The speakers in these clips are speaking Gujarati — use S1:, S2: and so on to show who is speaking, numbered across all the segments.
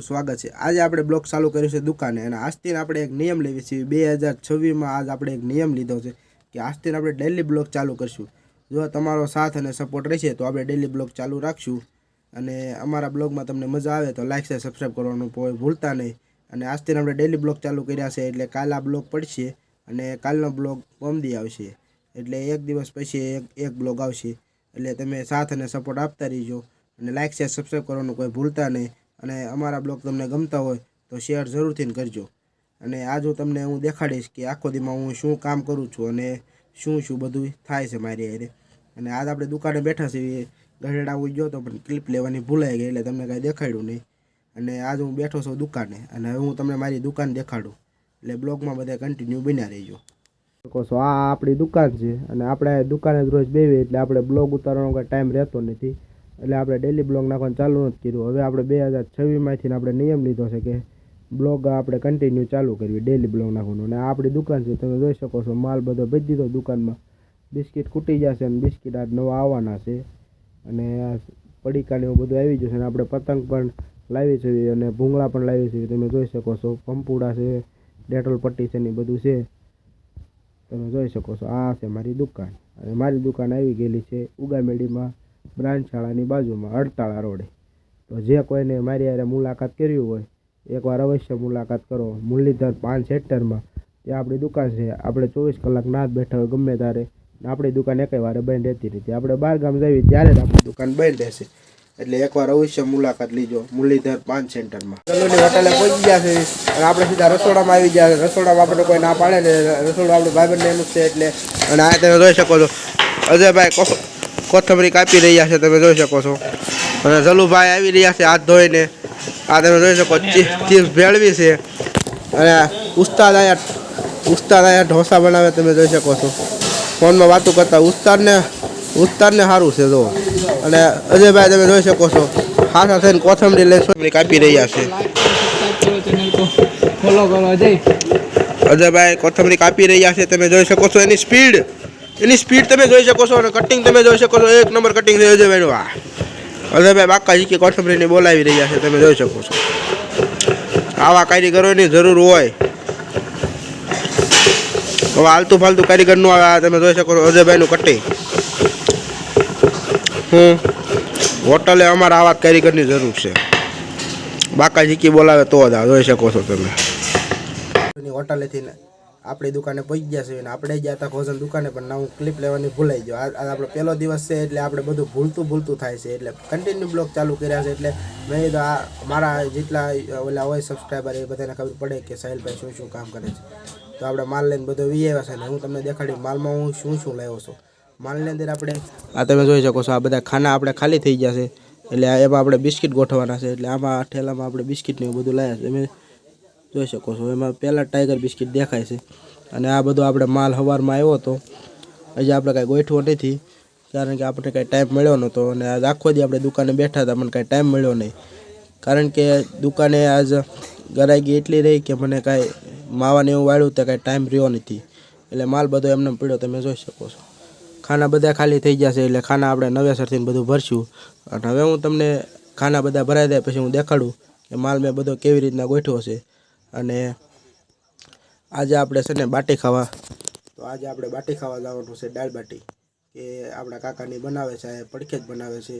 S1: તમારું સ્વાગત છે. આજે આપણે બ્લોગ ચાલુ કર્યું છે દુકાને અને આજથી આપણે એક નિયમ લેવી છીએ બે હજાર છવ્વીસમાં આજ આપણે એક નિયમ લીધો છે કે આજથી આપણે ડેલી બ્લોગ ચાલુ કરશું. જો તમારો સાથ અને સપોર્ટ રહેશે તો આપણે ડેલી બ્લોગ ચાલુ રાખશું. અને અમારા બ્લોગમાં તમને મજા આવે તો લાઇક છે સબસ્ક્રાઈબ કરવાનું કોઈ ભૂલતા નહીં. અને આજથી આપણે ડેલી બ્લોગ ચાલુ કર્યા છે એટલે કાલ આ બ્લોગ પડશે અને કાલનો બ્લોગ પમદી આવશે. એટલે એક દિવસ પછી એક એક બ્લોગ આવશે. એટલે તમે સાથ અને સપોર્ટ આપતા રહીજો. અને લાઇક શેર સબસ્ક્રાઈબ કરવાનું કોઈ ભૂલતા નહીં. અને અમારા બ્લોગ તમને ગમતા હોય તો શેર જરૂરથી કરજો. અને આજ હું તમને હું દેખાડીશ કે આખો દીમાં હું શું કામ કરું છું અને શું શું બધું થાય છે મારી અરે અને આજ આપણે દુકાને બેઠા છીએ, ગઢડા ગયો તો પણ ક્લિપ લેવાની ભૂલાઈ ગઈ એટલે તમને કાંઈ દેખાડ્યું નહીં. અને આજ હું બેઠો છું દુકાને અને હવે હું તમને મારી દુકાન દેખાડું. એટલે બ્લોગમાં બધા કન્ટિન્યુ બન્યા રહીજો. શકો છો, આ આપણી દુકાન છે અને આપણે દુકાને જ રોજ બેવી એટલે આપણે બ્લોગ ઉતારવાનો કાંઈ ટાઈમ રહેતો નથી. એટલે આપણે ડેલી બ્લોગ નાખવાનું ચાલુ નથી કર્યું. હવે આપણે બે હજાર છવ્વીસમાંથી આપણે નિયમ લીધો છે કે બ્લોગ આપણે કન્ટિન્યુ ચાલુ કરવી ડેલી બ્લોગ નાખવાનું. અને આપણી દુકાન છે, તમે જોઈ શકો છો, માલ બધો ભેજ દીધો દુકાનમાં. બિસ્કિટ ખૂટી જશે અને બિસ્કિટ આજ નવા આવવાના છે. અને પડીકાને એવું બધું આવી જશે અને આપણે પતંગ પણ લાવી છે અને ભૂંગળા પણ લાવી છે, તમે જોઈ શકો છો. પંપુડા છે, ડેટોલ પટ્ટી છે ને બધું છે. તમે જોઈ શકો છો, આ છે મારી દુકાન. અને મારી દુકાન આવી ગયેલી છે ઉગામેડીમાં. બ્રાન્ચ શાળાની બાજુમાં અડતાળા રોડે તો જે કોઈને મારી હારે મુલાકાત કરવી હોય, એકવાર અવશ્ય મુલાકાત કરો. મુરલીધર પાંચ હેક્ટરમાં ત્યાં આપણી દુકાન છે. આપણે ચોવીસ કલાક ના જ બેઠા હોય ગમે ત્યારે. આપણી દુકાન એકે વારે બંધ રહેતી નથી. આપણે બહાર ગામ જઈએ ત્યારે જ આપણી દુકાન બંધ રહેશે. એટલે એકવાર અવશ્ય મુલાકાત લીજો મુરલીધર પાંચ સેન્ટરમાં. ગલુની હોટલે પહોંચી ગયા છે. અને આપણે સીધા રસોડામાં આવી ગયા. રસોડામાં આપણે કોઈ ના પાડે ને રસોડું આપણે ભાઈબંધ એનું છે એટલે. અને આ તમે જોઈ શકો છો. અજયભાઈ કો- કોથમરી કાપી રહ્યા છે તમે જોઈ શકો છો. અને જલુભાઈ આવી રહ્યા છે હાથ ધોઈને. આ તમે જોઈ શકો ચીપ્સ ભેળવી છે. અને ઉસ્તાદ અહીંયા ઉસ્તાદ અહીંયા ઢોસા બનાવે તમે જોઈ શકો છો. ફોનમાં વાતો કરતા ઉસ્તાદને ઉસ્તાદને સારું છે જો અને અજયભાઈ તમે જોઈ શકો છો હાથા થઈને કોથમરી લઈને કાપી રહ્યા છે. અજયભાઈ કોથમરી કાપી રહ્યા છે તમે જોઈ શકો છો એની સ્પીડ. એની સ્પીડ તમે જોઈ શકો છો અને કટિંગ તમે જોઈ શકો છો. એક નંબર કટિંગ છે અજયભાઈનું આ અજયભાઈ બાકા કે કોથમરીને બોલાવી રહ્યા છે, તમે જોઈ શકો છો. આવા કારીગરોની જરૂર હોય. હવે આલતું ફાલતું કારીગરનું આવે તમે જોઈ શકો છો, અજયભાઈનું કટિંગ હમ. હોટલે અમારા આવા કારીગરની જરૂર છે. બાકા કે બોલાવે તો જ જોઈ શકો છો તમે. હોટલેથી આપણી દુકાને પહોંચી ગયા છે અને આપણે ગયા હતા ભોજન દુકાને, પણ હું ક્લિપ લેવાની ભૂલાઈ ગયો. આ આપણો પહેલો દિવસ છે એટલે આપણે બધું ભૂલતું ભૂલતું થાય છે એટલે કન્ટિન્યુ બ્લોગ ચાલુ કર્યા છે એટલે મેં કીધું આ મારા જેટલા ઓલા હોય સબસ્ક્રાઈબર એ બધાને ખબર પડે કે સાહિલભાઈ શું શું કામ કરે છે. તો આપણે માલ લઈને બધો વી આવ્યા છે ને હું તમને દેખાડી માલમાં હું શું શું લાવ્યો છું. માલની અંદર આપણે આ તમે જોઈ શકો છો આ બધા ખાના આપણે ખાલી થઈ ગયા છે. એટલે એમાં આપણે બિસ્કિટ ગોઠવવાના છે. એટલે આમાં ઠેલામાં આપણે બિસ્કિટ ને એવું બધું લાવ્યા છે. જોઈ શકો છો. એમાં પહેલાં ટાઈગર બિસ્કિટ દેખાય છે. અને આ બધો આપણે માલ સવારમાં આવ્યો હતો. હજી આપણે કાંઈ ગોઠવો નથી, કારણ કે આપણે કાંઈ ટાઈમ મળ્યો નહોતો. અને આજ આખો દી આપણે દુકાને બેઠા હતા, મને કાંઈ ટાઈમ મળ્યો નહીં. કારણ કે દુકાને આજ ગરાગી એટલી રહી કે મને કાંઈ માવાને એવું વાળ્યું તો કાંઈ ટાઈમ રહ્યો નથી. એટલે માલ બધો એમને પડ્યો, તમે જોઈ શકો છો. ખાના બધા ખાલી થઈ ગયા છે, એટલે ખાના આપણે નવેસરથી બધું ભરશું. અને હવે હું તમને ખાના બધા ભરાઈ જાય પછી હું દેખાડું કે માલ મેં બધો કેવી રીતના ગોઠવો છે. અને આજે આપણે છે ને બાટી ખાવા, તો આજે આપણે બાટી ખાવા જવાનું છે દાળ બાટી, કે આપણા કાકાની બનાવે છે, આ પડખે જ બનાવે છે.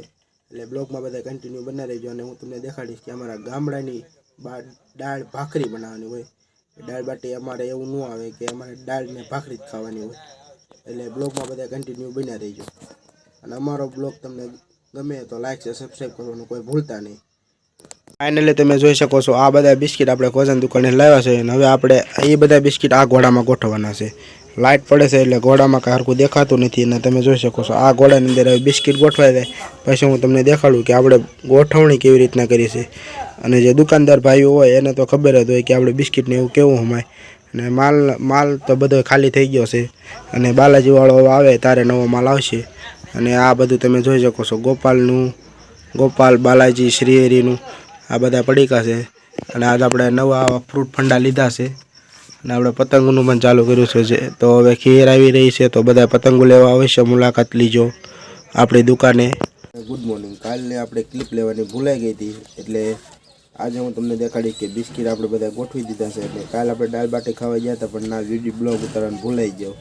S1: એટલે બ્લોગમાં બધા કન્ટિન્યુ બના રહેજો અને હું તમને દેખાડીશ કે અમારા ગામડાની દાળ ભાખરી બનાવવાની હોય. દાળ બાટી અમારે એવું ન આવે કે અમારે દાળ ને ભાખરી જ ખાવાની હોય. એટલે બ્લોગમાં બધા કન્ટિન્યુ બન્યા રહીજો. અને અમારો બ્લોગ તમને ગમે તો લાઇક છે સબસ્ક્રાઈબ કરવાનું કોઈ ભૂલતા નહીં. ફાઇનલી તમે જોઈ શકો છો, આ બધા બિસ્કિટ આપણે કોઝન દુકાને લાવ્યા છે અને હવે આપણે એ બધા બિસ્કિટ આ ઘોડામાં ગોઠવવાના છે. લાઇટ પડે છે એટલે ઘોડામાં કાંઈ હરખું દેખાતું નથી અને તમે જોઈ શકો છો, આ ઘોડાની અંદર હવે બિસ્કિટ ગોઠવાઈ જાય. પછી હું તમને દેખાડું કે આપણે ગોઠવણી કેવી રીતના કરી છે. અને જે દુકાનદાર ભાઈઓ હોય એને તો ખબર જ હોય કે આપણે બિસ્કિટને એવું કેવું હમાય. અને માલ માલ તો બધો ખાલી થઈ ગયો છે. અને બાલાજીવાળો આવે ત્યારે નવો માલ આવશે. અને આ બધું તમે જોઈ શકો છો, ગોપાલનું, ગોપાલ બાલાજી શ્રીહરિનું. આ બધા પડીકા છે. અને આજ આપણે નવા ફ્રૂટ ફંડા લીધા છે. અને આપણે પતંગનું પણ ચાલુ કર્યું છે તો હવે ખીર આવી રહી છે, તો બધા પતંગો લેવા અવશ્ય મુલાકાત લીજો આપણી દુકાને. ગુડ મોર્નિંગ કાલે આપણે ક્લિપ લેવાની ભૂલાઈ ગઈ હતી, એટલે આજે હું તમને દેખાડી કે બિસ્કિટ આપણે બધા ગોઠવી દીધા છે. એટલે કાલ આપણે દાળ બાટી ખાવા ગયા હતા, પણ ના વીડિયો બ્લોગ ઉતારવાનું ભૂલાઈ ગયો.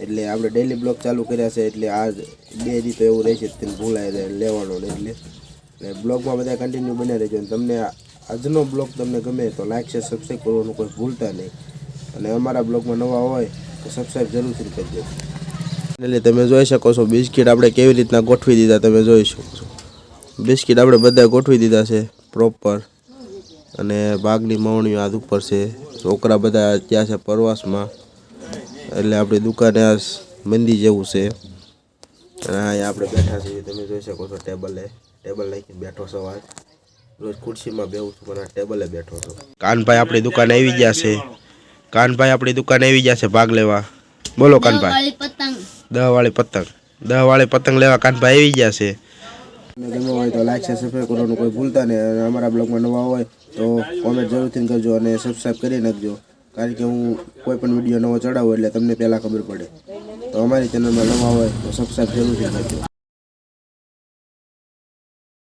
S1: એટલે આપણે ડેલી બ્લોગ ચાલુ કર્યા છે, એટલે આજ બે દી તો એવું રહેશે તેને ભૂલાઈ રહે લેવાનો એટલે. એટલે બ્લોગમાં બધા કન્ટિન્યુ બને રહેજો. અને તમને આજનો બ્લોગ તમને ગમે તો લાઈક છે સબસ્ક્રાઈબ કરવાનું કોઈ ભૂલતા નહીં. અને અમારા બ્લોગમાં નવા હોય તો સબસ્ક્રાઈબ જરૂરથી કરજો. એટલે તમે જોઈ શકો છો બિસ્કિટ આપણે કેવી રીતના ગોઠવી દીધા તમે જોઈ શકો છો. બિસ્કિટ આપણે બધા ગોઠવી દીધા છે પ્રોપર અને બાગની મવણીઓ આ ઉપર છે. છોકરા બધા ત્યાં છે પ્રવાસમાં. એટલે આપણી દુકાને આ મંદી જેવું છે. અને અહીંયા આપણે બેઠા છીએ. તમે જોઈ શકો છો ટેબલે. ટેબલ લઈને બેઠો છો આજ રોજ ખુરશીમાં બેહું છું પણ આ ટેબલે બેઠો છું. કાનભાઈ આપણી દુકાન આવી ગયા છે. કાનભાઈ આપણી દુકાન આવી ગયા છે ભાગ લેવા. બોલો કાનભાઈ.
S2: વાળી પતંગ.
S1: દહ વાળી પતંગ. દહ વાળી પતંગ લેવા કાનભાઈ આવી ગયા છે. ગમે હોય તો લાઈક છે સબસ્ક્રાઈબ કરવાનું કોઈ ભૂલતા નહીં. અને અમારા બ્લોગમાં નવા હોય તો કોમેન્ટ જરૂરથી કરજો અને સબસ્ક્રાઈબ કરી નાખજો. કારણ કે હું કોઈ પણ વીડિયો નવો ચડાવું એટલે તમને પહેલાં ખબર પડે. તો અમારી ચેનલમાં નવા હોય તો સબસ્ક્રાઈબ જરૂરથી કરજો.